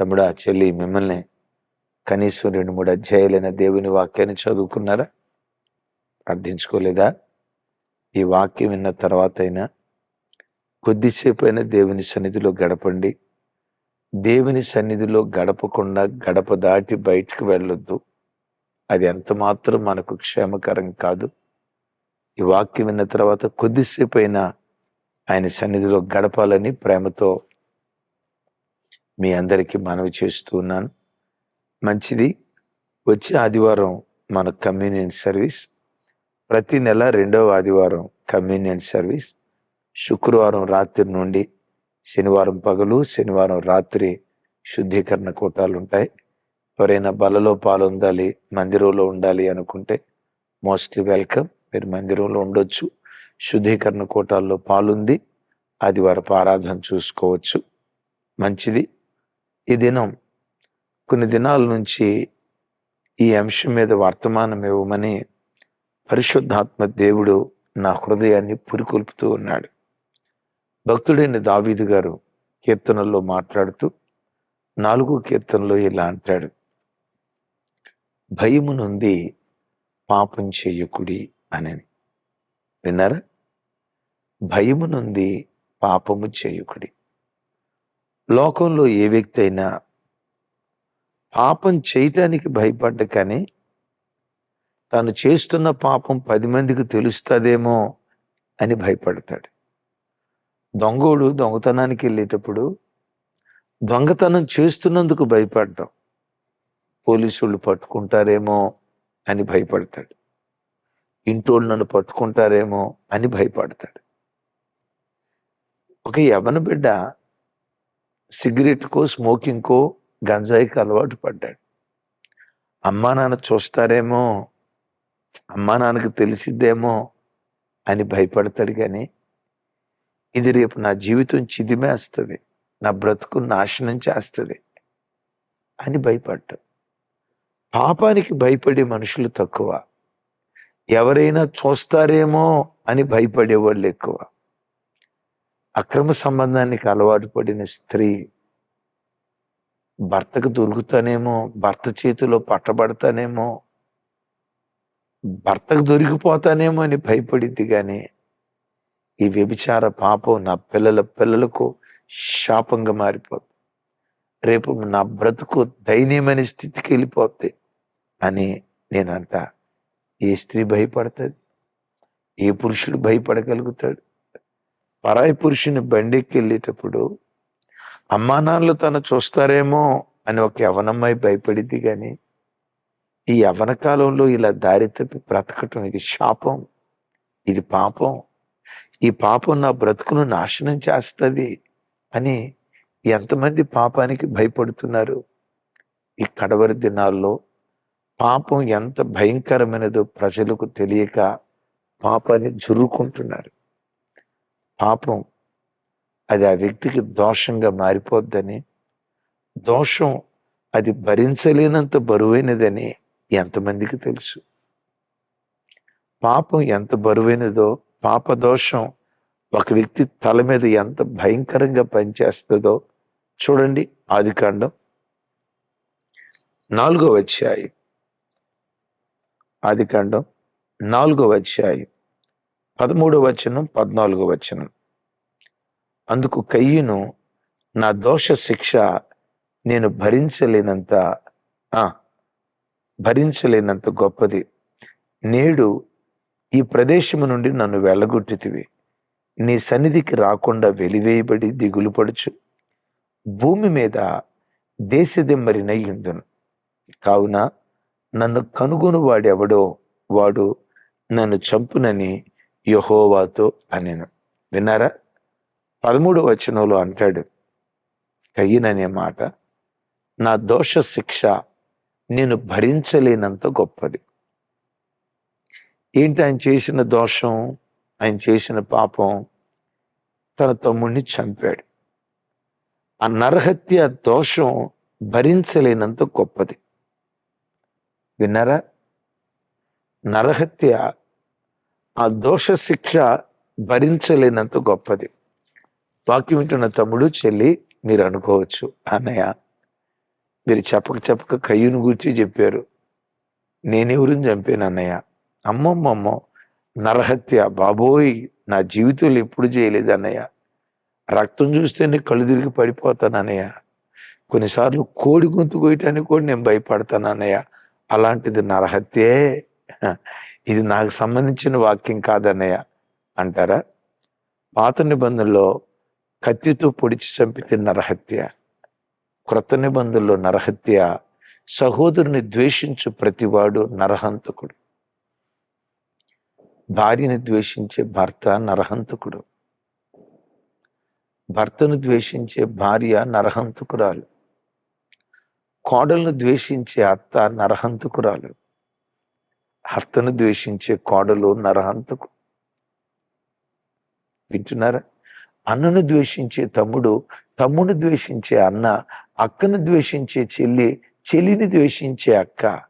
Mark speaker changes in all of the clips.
Speaker 1: తమ్ముడా చెల్లి మిమ్మల్ని కనీసం రెండు మూడు అధ్యాయులైన దేవుని వాక్యాన్ని చదువుకున్నారా? అర్థించుకోలేదా? ఈ వాక్యం విన్న తర్వాత అయినా కొద్దిసేపు అయినా దేవుని సన్నిధిలో గడపండి. దేవుని సన్నిధిలో గడపకుండా గడప దాటి బయటికి వెళ్ళొద్దు. అది ఎంత మాత్రం మనకు క్షేమకరం కాదు. ఈ వాక్యం విన్న తర్వాత కొద్దిసేపు అయినా ఆయన సన్నిధిలో గడపాలని ప్రేమతో మీ అందరికీ మనవి చేస్తూ ఉన్నాను. మంచిది. వచ్చే ఆదివారం మన కమ్యూనియన్ సర్వీస్ ప్రతి నెల రెండవ ఆదివారం కమ్యూనియన్ సర్వీస్ శుక్రవారం రాత్రి నుండి శనివారం పగలు శనివారం రాత్రి శుద్ధీకరణ కూటాలు ఉంటాయి. ఎవరైనా బలలో పాలొందాలి మందిరంలో ఉండాలి అనుకుంటే మోస్ట్లీ వెల్కమ్ మీరు మందిరంలో ఉండొచ్చు. శుద్ధీకరణ కూటాల్లో పాలుంది. ఆదివారపు ఆరాధన చూసుకోవచ్చు. మంచిది. ఈ దినం కొన్ని దినాల నుంచి ఈ అంశం మీద వర్తమానం ఇవ్వమని పరిశుద్ధాత్మ దేవుడు నా హృదయాన్ని పురికొల్పుతూ ఉన్నాడు. భక్తుడైన దావీదు గారు కీర్తనల్లో మాట్లాడుతూ నాలుగో కీర్తనలో ఇలా అంటాడు భయము నుండి పాపం చేయకుడి అని విన్నారా? భయము నుండి పాపము చేయకుడి. లోకంలో ఏ వ్యక్తి అయినా పాపం చేయటానికి భయపడ్డ కానీ తాను చేస్తున్న పాపం పది మందికి తెలుస్తుందేమో అని భయపడతాడు. దొంగోడు దొంగతనానికి వెళ్ళేటప్పుడు దొంగతనం చేస్తున్నందుకు భయపడ్డం. పోలీసులు పట్టుకుంటారేమో అని భయపడతాడు. ఇంటోళ్ళు నన్ను పట్టుకుంటారేమో అని భయపడతాడు. ఒక యవన బిడ్డ సిగరెట్కో స్మోకింగ్కో గంజాయికి అలవాటు పడ్డాడు. అమ్మా నాన్న చూస్తారేమో అమ్మా నాన్నకు తెలిసిద్దేమో అని భయపడతాడు కానీ ఇది రేపు నా జీవితం చిదిమేస్తుంది నా బ్రతుకు నాశనం చేస్తుంది అని భయపడ్డాడు. పాపానికి భయపడే మనుషులు తక్కువ ఎవరైనా చూస్తారేమో అని భయపడేవాళ్ళు ఎక్కువ. అక్రమ సంబంధానికి అలవాటు పడిన స్త్రీ భర్తకు దొరుకుతానేమో భర్త చేతిలో పట్టబడతానేమో భర్తకు దొరికిపోతానేమో అని భయపడింది కానీ ఈ వ్యభిచార పాపం నా పిల్లల పిల్లలకు శాపంగా మారిపోతుంది రేపు నా బ్రతుకు దైన్యమైన స్థితికి వెళ్ళిపోద్ది అని నేనంట. ఏ స్త్రీ భయపడుతుంది? ఏ పురుషుడు భయపడగలుగుతాడు? పరాయి పురుషుని బండికి వెళ్ళేటప్పుడు అమ్మా నాన్నలు తను చూస్తారేమో అని ఒక యవనమ్మాయి భయపడింది కానీ ఈ యవన కాలంలో ఇలా దారి తప్పి బ్రతకటం ఇది శాపం ఇది పాపం. ఈ పాపం నా బ్రతుకును నాశనం చేస్తుంది అని ఎంతమంది పాపానికి భయపడుతున్నారు. ఈ కడవరి దినాల్లో పాపం ఎంత భయంకరమైనదో ప్రజలకు తెలియక పాపాన్ని జురుకుంటున్నారు. పాపం అది ఆ వ్యక్తికి దోషంగా మారిపోద్దని దోషం అది భరించలేనంత బరువైనదని ఎంతమందికి తెలుసు? పాపం ఎంత బరువైనదో పాప దోషం ఒక వ్యక్తి తల మీద ఎంత భయంకరంగా పనిచేస్తుందో చూడండి ఆదికాండం నాలుగో అధ్యాయం. ఆదికాండం నాలుగో అధ్యాయం. పదమూడో వచనం పద్నాలుగో వచనం. అందుకు కయ్యను నా దోష శిక్ష నేను భరించలేనంత ఆ భరించలేనంత గొప్పది. నేడు ఈ ప్రదేశము నుండి నన్ను వెళ్ళగొట్టితివి. నీ సన్నిధికి రాకుండా వెలివేయబడి దిగులు పడుచు. భూమి మీద దేశదిమ్మరినయ్యుందును కావున నన్ను కనుగొను వాడెవడో వాడు నన్ను చంపునని యహోవాతో అనెను. విన్నారా? పదమూడు వచనంలో అంటాడు కయ్యననే మాట నా దోష శిక్ష నేను భరించలేనంత గొప్పది. ఏంటి ఆయన చేసిన దోషం? ఆయన చేసిన పాపం? తన తమ్ముడిని చంపాడు. ఆ నరహత్య దోషం భరించలేనంత గొప్పది. విన్నారా? నరహత్య ఆ దోష శిక్ష భరించలేనంత గొప్పది. వాక్యం వింటున్న తమ్ముడు చెల్లి మీరు అనుకోవచ్చు అన్నయ్య మీరు చెప్పక చెప్పక కయ్యను గూర్చి చెప్పారు. నేనెవరిని చంపాను అన్నయ్య. అమ్మమ్మమ్మో నరహత్య బాబోయ్ నా జీవితంలో ఎప్పుడు చేయలేదు అన్నయ్య. రక్తం చూస్తేనే కళ్ళు తిరిగి పడిపోతాను అన్నయ్య. కొన్నిసార్లు కోడి గొంతు కోయటానికి కూడా నేను భయపడతాను అన్నయ్య. అలాంటిది నరహత్యే. ఇది నాకు సంబంధించిన వాక్యం కాదన్నయ్య అంటారా? పాత నిబంధనలో కత్తితో పొడిచి చంపితే నరహత్య క్రొత్త నిబంధనలో నరహత్య సహోదరుని ద్వేషించు ప్రతివాడు నరహంతకుడు. భార్యని ద్వేషించే భర్త నరహంతకుడు. భర్తను ద్వేషించే భార్య నరహంతకురాలు. కోడలను ద్వేషించే అత్త నరహంతకురాలు. అత్తను ద్వేషించే కోడలు నరహంతకు. వింటున్నారా? అన్నను ద్వేషించే తమ్ముడు తమ్ముడు ద్వేషించే అన్న అక్కను ద్వేషించే చెల్లి చెల్లిని ద్వేషించే అక్క.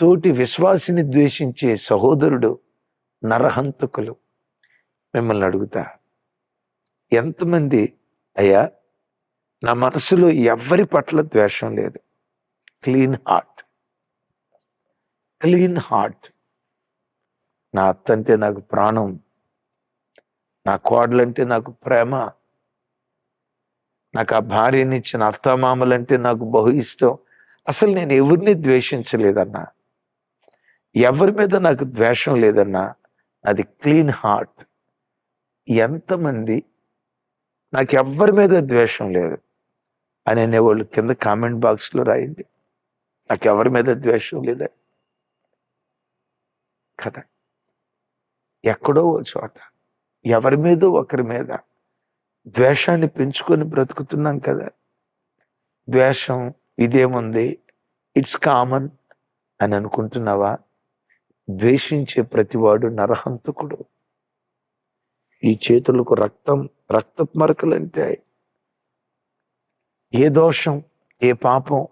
Speaker 1: తోటి విశ్వాసిని ద్వేషించే సహోదరుడు నరహంతకులు. మిమ్మల్ని అడుగుతా. ఎంతమంది అయ్యా నా మనసులో ఎవ్వరి పట్ల ద్వేషం లేదు. Clean heart. Clean heart. నా అత్త అంటే నాకు ప్రాణం. నా కోడలంటే నాకు ప్రేమ. నాకు ఆ భార్యని ఇచ్చిన అత్తమామలంటే నాకు బహు ఇష్టం. అసలు నేను ఎవరిని ద్వేషించలేదన్నా? ఎవరి మీద నాకు ద్వేషం లేదన్నా? అది క్లీన్ హార్ట్. ఎంతమంది నాకు ఎవ్వరి మీద ద్వేషం లేదు అని అనేవాళ్ళు కింద కామెంట్ బాక్స్లో రాయండి. నాకు ఎవరి మీద ద్వేషం లేదా కదా ఎక్కడో ఓ చోట ఎవరి మీదో ఒకరి మీద ద్వేషాన్ని పెంచుకొని బ్రతుకుతున్నాం కదా. ద్వేషం ఇదేముంది? ఇట్స్ కామన్ అని అనుకుంటున్నావా? ద్వేషించే ప్రతివాడు నరహంతకుడు. ఈ చేతులకు రక్తం రక్తపు మరకలు అంటే ఏ దోషం ఏ పాపం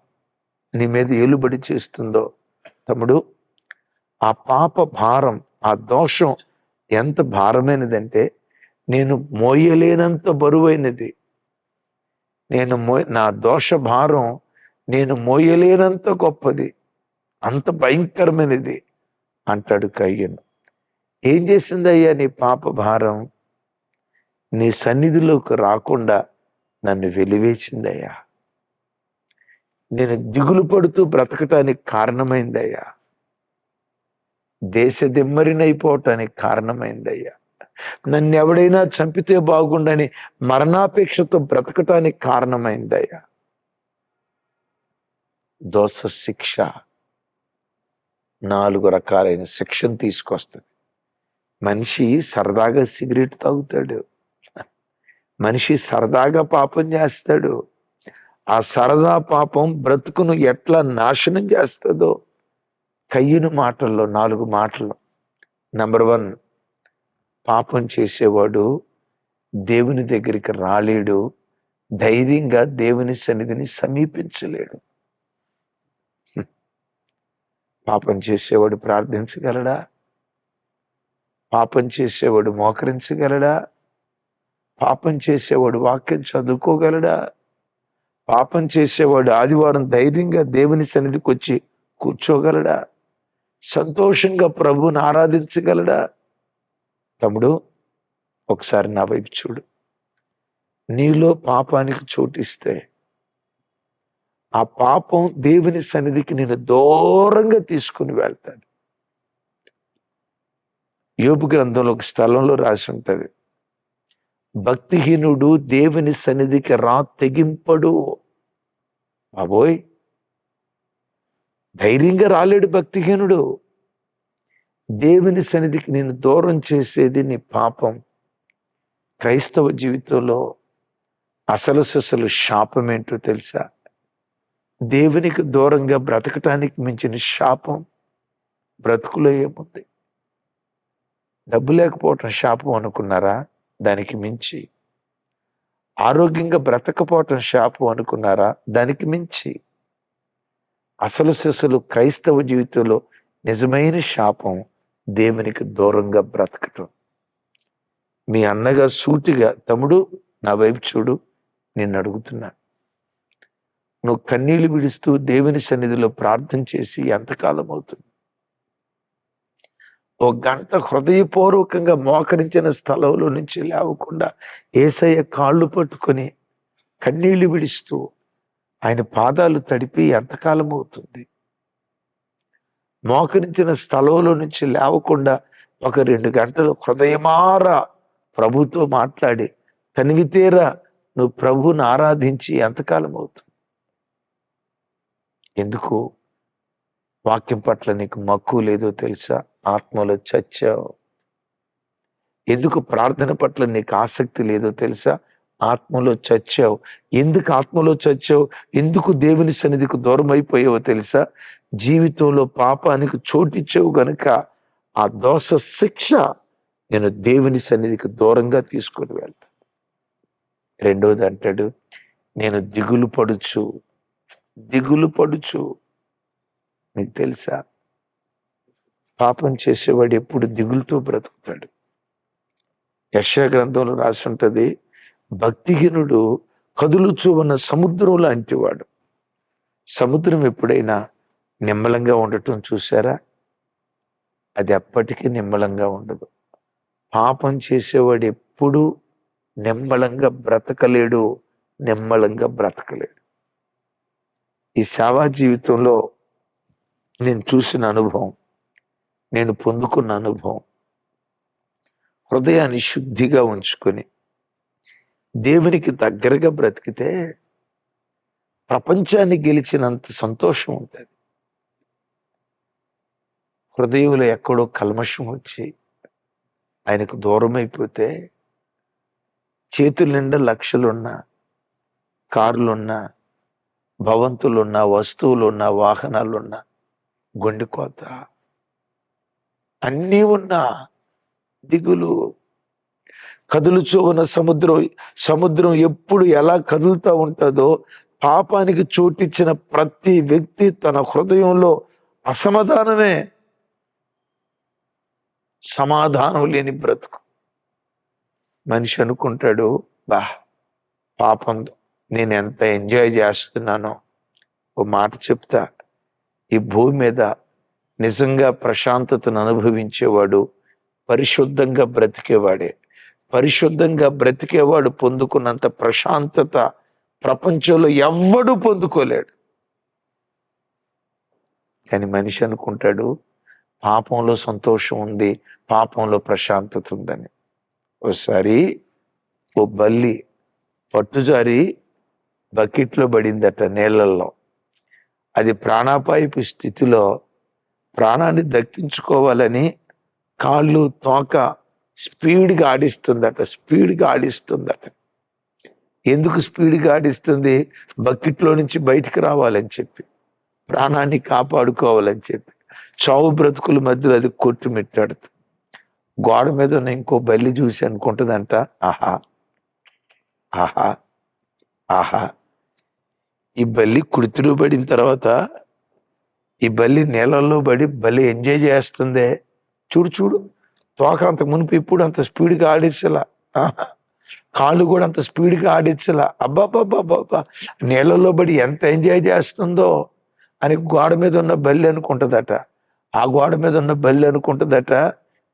Speaker 1: నీ మీద ఏలుబడి చేస్తుందో తమ్ముడు ఆ పాప భారం ఆ దోషం ఎంత భారమైనదంటే నేను మోయలేనంత బరువైనది. నేను మో నా దోష భారం నేను మోయలేనంత గొప్పది అంత భయంకరమైనది అంటాడు కయ్యను. ఏం చేసిందయ్యా నీ పాప భారం? నీ సన్నిధిలోకి రాకుండా నన్ను వెలివేసిందయ్యా. నేను దిగులు పడుతూ బ్రతకటానికి కారణమైందయ్యా. దేశ దిమ్మరినైపోవటానికి కారణమైందయ్యా. నన్ను ఎవడైనా చంపితే బాగుండని మరణాపేక్షతో బ్రతకటానికి కారణమైందయ్యా. దోష శిక్ష నాలుగు రకాలైన శిక్షను తీసుకొస్తుంది. మనిషి సరదాగా సిగరెట్ తాగుతాడు. మనిషి సరదాగా పాపం చేస్తాడు. ఆ సరదా పాపం బ్రతుకును ఎట్లా నాశనం చేస్తుందో కయ్యను మాటల్లో నాలుగు మాటలు. నంబర్ వన్ పాపం చేసేవాడు దేవుని దగ్గరికి రాలేడు. ధైర్యంగా దేవుని సన్నిధిని సమీపించలేడు. పాపం చేసేవాడు ప్రార్థించగలడా? పాపం చేసేవాడు మోకరించగలడా? పాపం చేసేవాడు వాక్యం చదువుకోగలడా? పాపం చేసేవాడు ఆదివారం ధైర్యంగా దేవుని సన్నిధికి వచ్చి కూర్చోగలడా? సంతోషంగా ప్రభువుని ఆరాధించగలడా? తమ్ముడు ఒకసారి నా వైపు చూడు. నీలో పాపానికి చోటిస్తే ఆ పాపం దేవుని సన్నిధికి నేను దూరంగా తీసుకుని వెళ్తాను యోపు గ్రంథంలో ఒక స్థలంలో రాసి ఉంటుంది. భక్తిహీనుడు దేవుని సన్నిధికి రా తెగింపడు. బాబోయ్! ధైర్యంగా రాలేడు భక్తిహీనుడు. దేవుని సన్నిధికి నేను దూరం చేసేది నీ పాపం. క్రైస్తవ జీవితంలో అసలు ససలు శాపం ఏంటో తెలుసా? దేవునికి దూరంగా బ్రతకటానికి మించిన శాపం బ్రతుకులో ఏముంది? డబ్బు లేకపోవటం శాపం అనుకున్నారా? దానికి మించి. ఆరోగ్యంగా బ్రతకపోవటం శాపం అనుకున్నారా? దానికి మించి. అసలు సిసలు క్రైస్తవ జీవితంలో నిజమైన శాపం దేవునికి దూరంగా బ్రతకటం. మీ అన్నగా సూటిగా తమ్ముడు నా వైపు చూడు నిన్ను అడుగుతున్నా. నువ్వు కన్నీళ్ళు విడుస్తూ దేవుని సన్నిధిలో ప్రార్థన చేసి ఎంతకాలం అవుతుంది? ఒక గంట హృదయపూర్వకంగా మోకరించిన స్థలంలో నుంచి లేవకుండా ఏసయ్య కాళ్ళు పట్టుకొని కన్నీళ్ళు విడుస్తూ ఆయన పాదాలు తడిపి ఎంతకాలం అవుతుంది. మోకరించిన స్థలంలో నుంచి లేవకుండా ఒక రెండు గంటలు హృదయమారా ప్రభుతో మాట్లాడి తనివితేరా నువ్వు ప్రభువుని ఆరాధించి ఎంతకాలం అవుతుంది. ఎందుకు? వాక్యం పట్ల నీకు మక్కువ లేదో తెలుసా? ఆత్మలో చచ్చావు. ఎందుకు ప్రార్థన పట్ల నీకు ఆసక్తి లేదో తెలుసా? ఆత్మలో చచ్చావు. ఎందుకు ఆత్మలో చచ్చావు? ఎందుకు దేవుని సన్నిధికి దూరం అయిపోయావో తెలుసా? జీవితంలో పాపానికి చోటిచ్చావు గనక ఆ దోష శిక్ష నేను దేవుని సన్నిధికి దూరంగా తీసుకొని వెళ్తాను. రెండోది అంటాడు నేను దిగులు పడుచు దిగులు పడుచు. మీకు తెలుసా? పాపం చేసేవాడు ఎప్పుడు దిగులుతో బ్రతుకుతాడు. యశ గ్రంథంలో రాసి ఉంటుంది భక్తిహీనుడు కదులుచు ఉన్న సముద్రం లాంటివాడు సముద్రం ఎప్పుడైనా నిమ్మలంగా ఉండటం చూసారా అది ఎప్పటికీ నిమ్మలంగా ఉండదు. పాపం చేసేవాడు ఎప్పుడు నిమ్మలంగా బ్రతకలేడు నిమ్మలంగా బ్రతకలేడు. ఈ సేవా జీవితంలో నేను చూసిన అనుభవం నేను పొందుకున్న అనుభవం హృదయాన్ని శుద్ధిగా ఉంచుకొని దేవునికి దగ్గరగా బ్రతికితే ప్రపంచాన్ని గెలిచినంత సంతోషం ఉంటుంది. హృదయంలో ఎక్కడో కల్మషం వచ్చి ఆయనకు దూరం అయిపోతే చేతుల నిండా లక్షలున్నా కార్లున్నా భవంతులున్నా వస్తువులున్నా వాహనాలున్నా గుండె కోత అన్నీ ఉన్నా దిగులు కదులుచూ ఉన్న సముద్రం సముద్రం ఎప్పుడు ఎలా కదులుతూ ఉంటుందో పాపానికి చోటిచ్చిన ప్రతి వ్యక్తి తన హృదయంలో అసమాధానమే. సమాధానం లేని బ్రతుకు. మనిషి అనుకుంటాడు బా పాపం నేను ఎంత ఎంజాయ్ చేస్తున్నానో. ఓ మాట చెప్తా ఈ భూమి మీద నిజంగా ప్రశాంతతను అనుభవించేవాడు పరిశుద్ధంగా బ్రతికేవాడే. పరిశుద్ధంగా బ్రతికేవాడు పొందుకున్నంత ప్రశాంతత ప్రపంచంలో ఎవ్వడూ పొందుకోలేడు. కానీ మనిషి అనుకుంటాడు పాపంలో సంతోషం ఉంది పాపంలో ప్రశాంతత ఉందని. ఒకసారి ఓ బల్లి పట్టుజారి బకెట్లో పడిందట నీళ్ళల్లో. అది ప్రాణాపాయపు స్థితిలో ప్రాణాన్ని దక్కించుకోవాలని కాళ్ళు తోక స్పీడ్గా ఆడిస్తుందట స్పీడ్గా ఆడిస్తుందట. ఎందుకు స్పీడ్గా ఆడిస్తుంది? బకెట్లో నుంచి బయటికి రావాలని చెప్పి ప్రాణాన్ని కాపాడుకోవాలని చెప్పి. చావు బ్రతుకుల మధ్యలో అది కొట్టుమిట్టాడుతుంది గోడ మీద ఉన్న ఇంకో బల్లి చూసి అనుకుంటుందంట ఆహా ఆహా ఆహా. ఈ బల్లి కుడితుడు పడిన తర్వాత ఈ బల్లి నీళ్ళల్లో పడి బల్లి ఎంజాయ్ చేస్తుందే. చూడు చూడు. తోక అంత మునుపు ఇప్పుడు అంత స్పీడ్గా ఆడించలా. కాళ్ళు కూడా అంత స్పీడ్గా ఆడించలా. అబ్బాబ్బాబ్బాబ్బా నీళ్ళలో పడి ఎంత ఎంజాయ్ చేస్తుందో అని గోడ మీద ఉన్న బల్లి అనుకుంటుందట. ఆ గోడ మీద ఉన్న బల్లి అనుకుంటుందట.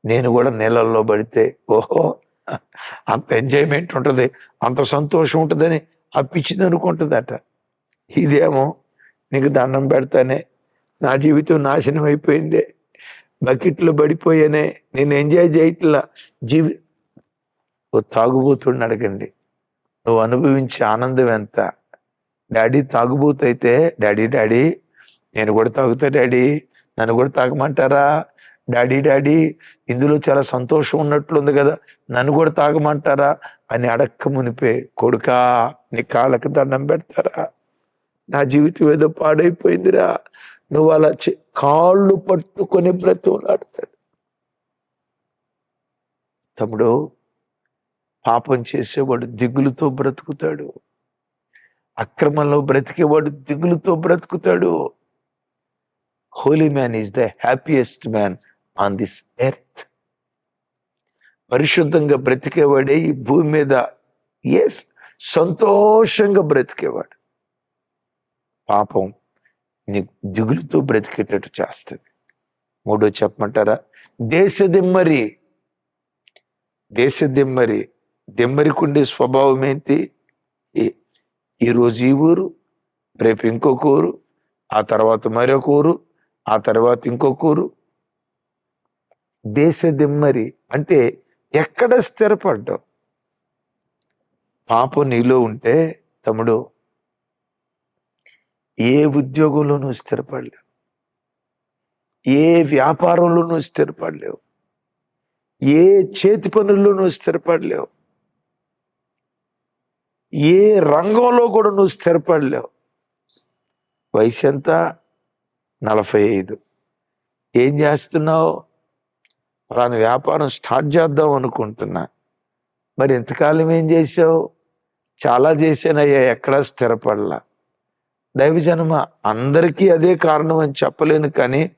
Speaker 1: నేను కూడా నీళ్ళల్లో పడితే ఓహో అంత ఎంజాయ్మెంట్ ఉంటుంది అంత సంతోషం ఉంటుందని అప్పించింది అనుకుంటుందట. ఇదేమో నీకు దండం పెడతానే నా జీవితం నాశనం అయిపోయిందే. బకెట్లు పడిపోయానే నేను ఎంజాయ్ చేయట్లా. జీవి ఓ తాగుబోతుడిని అడగండి. నువ్వు అనుభవించే ఆనందం ఎంత? డాడీ తాగుబోతు అయితే డాడీ డాడీ నేను కూడా తాగుతా డాడీ నన్ను కూడా తాగమంటారా? డాడీ డాడీ ఇందులో చాలా సంతోషం ఉన్నట్లుంది కదా నన్ను కూడా తాగమంటారా? అని అడక్క మునిపే కొడుకా నీ కాళ్ళకి దండం పెడతారా? నా జీవితం ఏదో పాడైపోయిందిరా. నువ్వు అలా చే- కాళ్ళు పట్టుకొని బ్రతులాడతాడు తమ్ముడు పాపం చేసేవాడు దిగులుతో బ్రతుకుతాడు. అక్రమంలో బ్రతికేవాడు దిగులుతో బ్రతుకుతాడు. Holy man is the happiest man on this earth పరిశుద్ధంగా బ్రతికేవాడే ఈ భూమి మీద. ఎస్ సంతోషంగా బ్రతికేవాడు. పాపం నీకు దిగులుతో బ్రతికేటట్టు చేస్తుంది. మూడో చెప్పమంటారా? దేశ దిమ్మరి. దేశ దిమ్మరి. దిమ్మరికుండే స్వభావం ఏంటి? ఈ- ఈరోజు ఈ ఊరు రేపు ఇంకొక ఊరు ఆ తర్వాత మరొక ఊరు ఆ తర్వాత ఇంకొక ఊరు. దేశ దిమ్మరి అంటే ఎక్కడ స్థిరపడ్డావు? పాపం నీలో ఉంటే తమ్ముడు ఏ ఉద్యోగంలోనూ స్థిరపడలేవు. ఏ వ్యాపారంలోనూ స్థిరపడలేవు. ఏ చేతి పనుల్లోనూ స్థిరపడలేవు. ఏ రంగంలో కూడా నువ్వు స్థిరపడలేవు. వయసు ఎంత? నలభై ఐదు. ఏం చేస్తున్నావు? అలాని వ్యాపారం స్టార్ట్ చేద్దాం అనుకుంటున్నా. మరి ఎంతకాలం ఏం చేసావు? చాలా చేశానయ్యా ఎక్కడా స్థిరపడలా. దైవజనమ అందరికీ అదే కారణం అని చెప్పలేను కానీ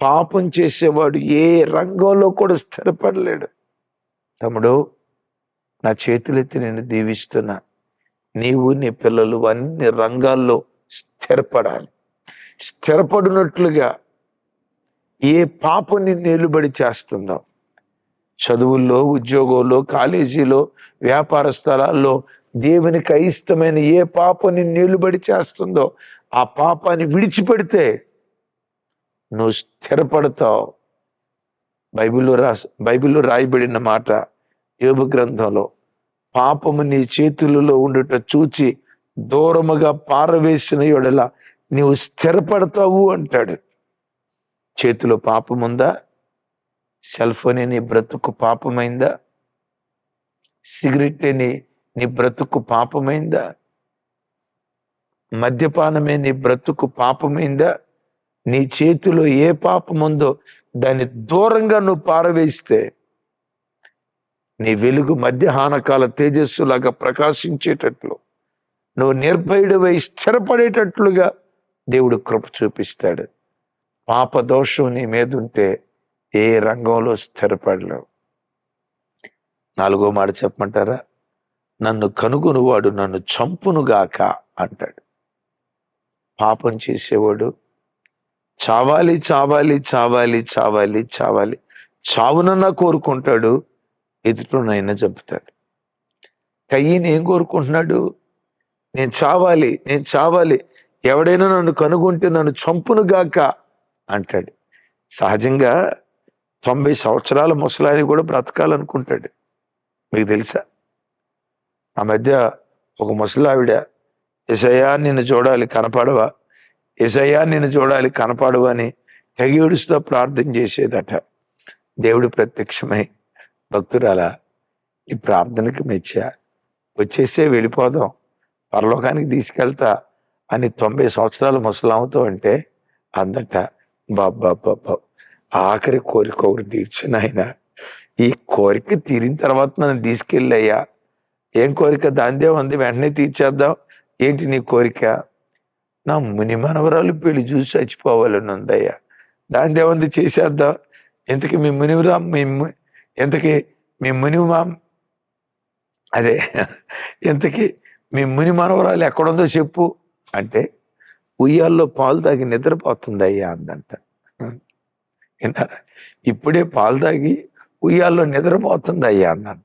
Speaker 1: పాపం చేసేవాడు ఏ రంగంలో కూడా స్థిరపడలేడు. తమ్ముడు నా చేతులెత్తి నేను దీవిస్తున్నా. నీవు నీ పిల్లలు అన్ని రంగాల్లో స్థిరపడాలి. స్థిరపడినట్లుగా ఏ పాపం నిలుబడి చేస్తుందో చదువుల్లో ఉద్యోగంలో కాలేజీలో వ్యాపార స్థలాల్లో దేవునికి అయిష్టమైన ఏ పాపని నిలుబడి చేస్తుందో ఆ పాపాన్ని విడిచిపెడితే నువ్వు స్థిరపడతావు. బైబిల్లో రాసి బైబిల్లో రాయబడిన మాట యోబు గ్రంథంలో పాపము నీ చేతులలో ఉండుట చూచి దూరముగా పారవేసిన యొడల నీవు స్థిరపడతావు అంటాడు. చేతిలో పాపముందా? సెల్ ఫోన్ నీ బ్రతుకు పాపమైందా? సిగరెట్ నీ నీ బ్రతుకు పాపమైందా? మద్యపానమే నీ బ్రతుకు పాపమైందా? నీ చేతిలో ఏ పాపం ఉందో దాన్ని దూరంగా నువ్వు పారవేస్తే నీ వెలుగు మధ్యాహ్నకాల తేజస్సులాగా ప్రకాశించేటట్లు నువ్వు నిర్భయుడివై స్థిరపడేటట్లుగా దేవుడు కృప చూపిస్తాడు. పాప దోషం నీ మీద ఉంటే ఏ రంగంలో స్థిరపడలేవు. నాలుగో మాట చెప్పమంటారా? నన్ను కనుగొనువాడు నన్ను చంపునుగాక అంటాడు. పాపం చేసేవాడు చావాలి చావాలి చావాలి చావాలి చావాలి చావునన్నా కోరుకుంటాడు ఎదుటినైనా చంపుతాడు. కయ్యని ఏం కోరుకుంటున్నాడు? నేను చావాలి నేను చావాలి ఎవడైనా నన్ను కనుగొంటే నన్ను చంపునుగాక అంటాడు. సహజంగా తొంభై సంవత్సరాల ముసలాయని కూడా బ్రతకాలనుకుంటాడు. మీకు తెలుసా? ఆ మధ్య ఒక ముసలావిడ ఇసయా నిన్ను చూడాలి కనపడవా? ఇసయా నిన్ను చూడాలి కనపడవా? అని తెగేడుస్తూ ప్రార్థన చేసేదట. దేవుడు ప్రత్యక్షమై భక్తురాలా ఈ ప్రార్థనకి మెచ్చా వచ్చేసే వెళ్ళిపోదాం. పరలోకానికి తీసుకెళ్తా అని తొంభై సంవత్సరాల ముసలామతో అంటే అందట బాబా ఆఖరి కోరిక ఒకటి తీర్చిన ఆయన ఈ కోరిక తీరిన తర్వాత నన్ను తీసుకెళ్ళయ్యా ఏం కోరిక? దాందే ఉంది. వెంటనే తీర్చేద్దాం. ఏంటి నీ కోరిక? నా ముని మనవరాలు పెళ్ళి చూసి చచ్చిపోవాలని ఉందయ్యా. దాందే ఉంది? చేసేద్దాం. ఇంతకి మీ మునివరా మీ ఇంతకి మీ ముని అదే ఇంతకి మీ ముని మనవరాలు ఎక్కడుందో చెప్పు. అంటే ఉయ్యాల్లో పాలు తాగి నిద్రపోతుంది అయ్యా అందంట ఇప్పుడే పాలు తాగి ఉయ్యాల్లో నిద్రపోతుంది అయ్యా అందంట.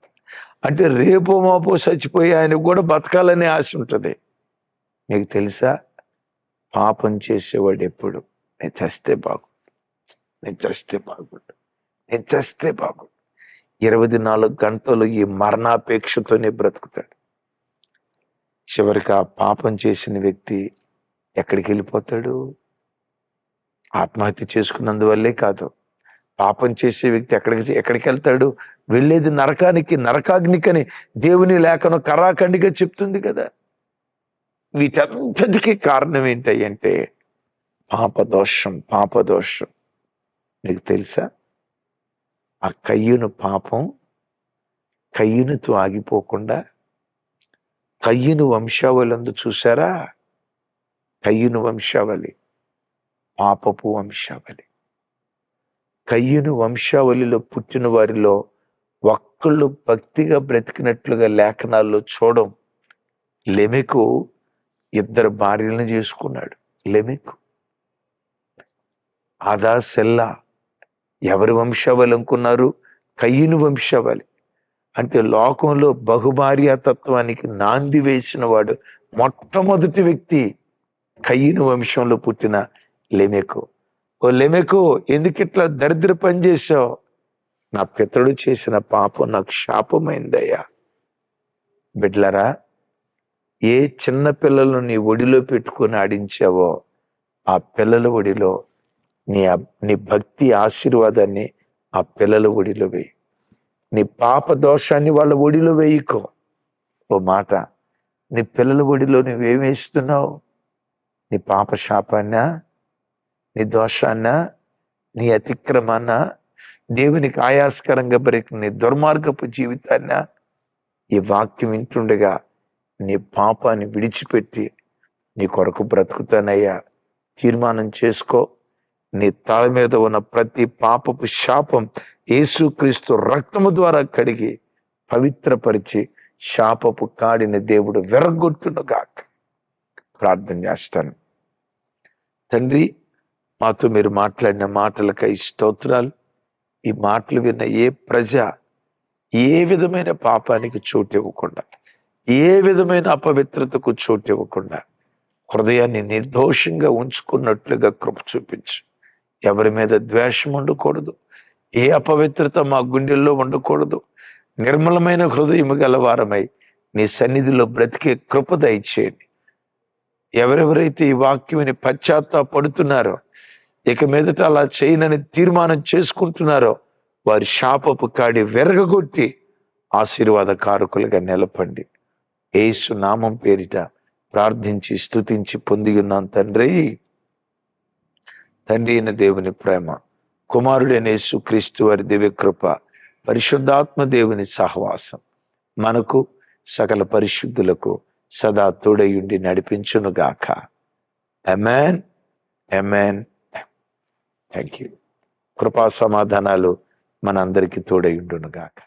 Speaker 1: అంటే రేపో మాపో చచ్చిపోయి ఆయనకు కూడా బతకాలనే ఆశ ఉంటుంది. మీకు తెలుసా? పాపం చేసేవాడు ఎప్పుడు? నేను చస్తే బాగుండు. నేను చస్తే బాగుండు. నేను చస్తే బాగుండు. ఇరవై నాలుగు గంటలు ఈ మరణాపేక్షతోనే బ్రతుకుతాడు. చివరికి ఆ పాపం చేసిన వ్యక్తి ఎక్కడికి వెళ్ళిపోతాడు? ఆత్మహత్య చేసుకున్నందువల్లే కాదు. పాపం చేసే వ్యక్తి ఎక్కడికి ఎక్కడికి వెళ్తాడు? వెళ్ళేది నరకానికి నరకాగ్నికని దేవుని లేఖను కరాఖండిగా చెప్తుంది కదా. వీటంతటికి కారణం ఏంటంటే పాపదోషం పాపదోషం. నీకు తెలుసా? ఆ కయ్యును పాపం కయ్యునితో ఆగిపోకుండా కయ్యును వంశావళందు చూసారా కయ్యును వంశావళి పాపపు వంశావళి. కయ్యను వంశావళిలో పుట్టిన వారిలో ఒక్కళ్ళు భక్తిగా బ్రతికినట్లుగా లేఖనాల్లో చూడం. లెమెకు ఇద్దరు భార్యలను చేసుకున్నాడు. లెమెకు. ఆదా సెల్లా. ఎవరి వంశావళి అనుకున్నారు? కయ్యను వంశావళి. అంటే లోకంలో బహుభార్యాతత్వానికి నాంది వేసిన వాడు మొట్టమొదటి వ్యక్తి కయ్యను వంశంలో పుట్టిన లెమెకు. ఓ లెమెకు ఎందుకు ఇట్లా దరిద్ర పని చేశావు? నా పితడు చేసిన పాపం నాకు శాపమైందయ్యా. బిడ్లరా ఏ చిన్న పిల్లలను నీ ఒడిలో పెట్టుకుని ఆడించావో ఆ పిల్లల ఒడిలో నీ నీ భక్తి ఆశీర్వాదాన్ని ఆ పిల్లల ఒడిలో వేయి. నీ పాప దోషాన్ని వాళ్ళ ఒడిలో వేయికో. ఓ మాట నీ పిల్లల ఒడిలో నువ్వేమేస్తున్నావు నీ పాప శాపాన్నా నీ దోషాన్న నీ అతిక్రమాన్న దేవునికి ఆయాస్కరంగా బ్రేక్ నీ దుర్మార్గపు జీవితాన్న ఈ వాక్యం వింటుండగా నీ పాపాన్ని విడిచిపెట్టి నీ కొరకు బ్రతుకుతానయ్యా. తీర్మానం చేసుకో. నీ తల మీద ఉన్న ప్రతి పాపపు శాపం యేసుక్రీస్తు రక్తము ద్వారా కడిగి పవిత్రపరిచి శాపపు కాడిని దేవుడు విరగొట్టునుగాక. ప్రార్థన చేస్తాను. తండ్రి మాతో మీరు మాట్లాడిన మాటలకై స్తోత్రాలు. ఈ మాటలు విన్న ఏ ప్రజ ఏ విధమైన పాపానికి చోటు ఇవ్వకుండా ఏ విధమైన అపవిత్రతకు చోటు ఇవ్వకుండా హృదయాన్ని నిర్దోషంగా ఉంచుకున్నట్లుగా కృప చూపించు. ఎవరి మీద ద్వేషం ఉండకూడదు. ఏ అపవిత్రత మా గుండెల్లో ఉండకూడదు. నిర్మలమైన హృదయం గలవారమై నీ సన్నిధిలో బ్రతికే కృప దయచేయండి. ఎవరెవరైతే ఈ వాక్యం పశ్చాత్తాపడుతున్నారో ఇక మీదట అలా చేయనని తీర్మానం చేసుకుంటున్నారో వారి శాపపు కాడి వెరగగొట్టి ఆశీర్వాద కారకులుగా నిలపండి. ఏసు నామం పేరిట ప్రార్థించి స్తుతించి పొంది ఉన్నాను తండ్రి. తండ్రి అయిన దేవుని ప్రేమ కుమారుడైన యేసు క్రీస్తు వారి దివ్య కృప పరిశుద్ధాత్మ దేవుని సహవాసం మనకు సకల పరిశుద్ధులకు సదా తోడయుండి నడిపించునుగాక. ఎమెన్ ఎమెన్ థ్యాంక్ యూ కృపా సమాధానాలు మనందరికీ తోడయుండునుగాక.